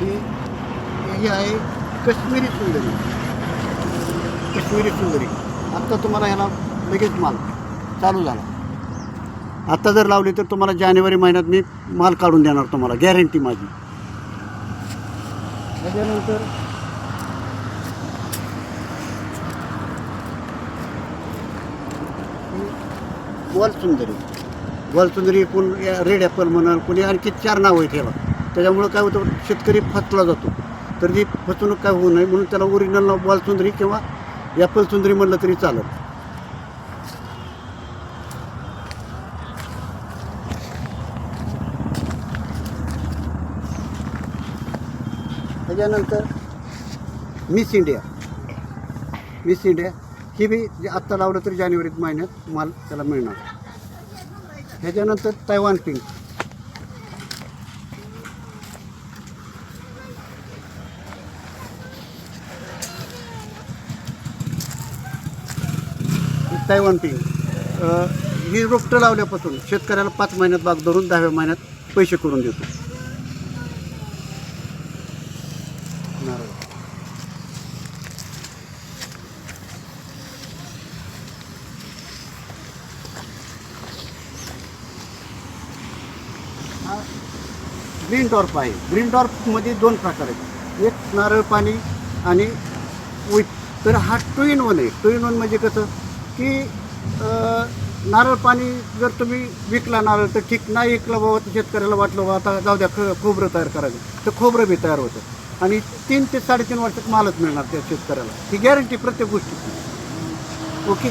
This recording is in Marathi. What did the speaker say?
ही आहे कश्मीरी सुंदरी. कश्मीरी सुंदरी. आत्ता तुम्हाला ह्याला लगेच माल चालू झाला. आत्ता जर लावली तर तुम्हाला जानेवारी महिन्यात मी माल काढून देणार तुम्हाला गॅरंटी माझी. त्याच्यानंतर? वलसुंदरी. वलसुंदरी एकूण रेड ॲपल म्हणाल कोणी आणखी चार नावं आहेत ह्याला त्याच्यामुळं काय होतं शेतकरी फसला जातो. तर ती फसवणूक काय होऊ नये म्हणून त्याला ओरिजिनल नाव किंवा ॲपल सुंदरी म्हणलं तरी चालत त्याच्यानंतर मिस इंडिया मिस इंडिया ही बी जे आत्ता लावलं तरी जानेवारीत महिन्यात माल त्याला मिळणार. ह्याच्यानंतर तैवान पिंक ही तैवान ही रोपटं लावल्यापासून शेतकऱ्याला पाच महिन्यात बाग धरून दहाव्या महिन्यात पैसे करून देतो. नारळ हा ग्रीन टॉर्प आहे. ग्रीन टॉर्पमध्ये दोन प्रकार आहेत. एक नारळ पाणी आणि विथ तर हा टू इन वन आहे. टू इन वन म्हणजे कसं? की नारळ पाणी जर तुम्ही विकला नारळ तर ठीक नाही विकला बाबा तर शेतकऱ्याला वाटलं बाबा आता जाऊ द्या ख खोबरं तयार करायचं. तर खोबरं बी तयार होतं. आणि तीन ते साडेतीन वर्षात मालच मिळणार त्या शेतकऱ्याला. ही गॅरंटी प्रत्येक गोष्टीची. ओके?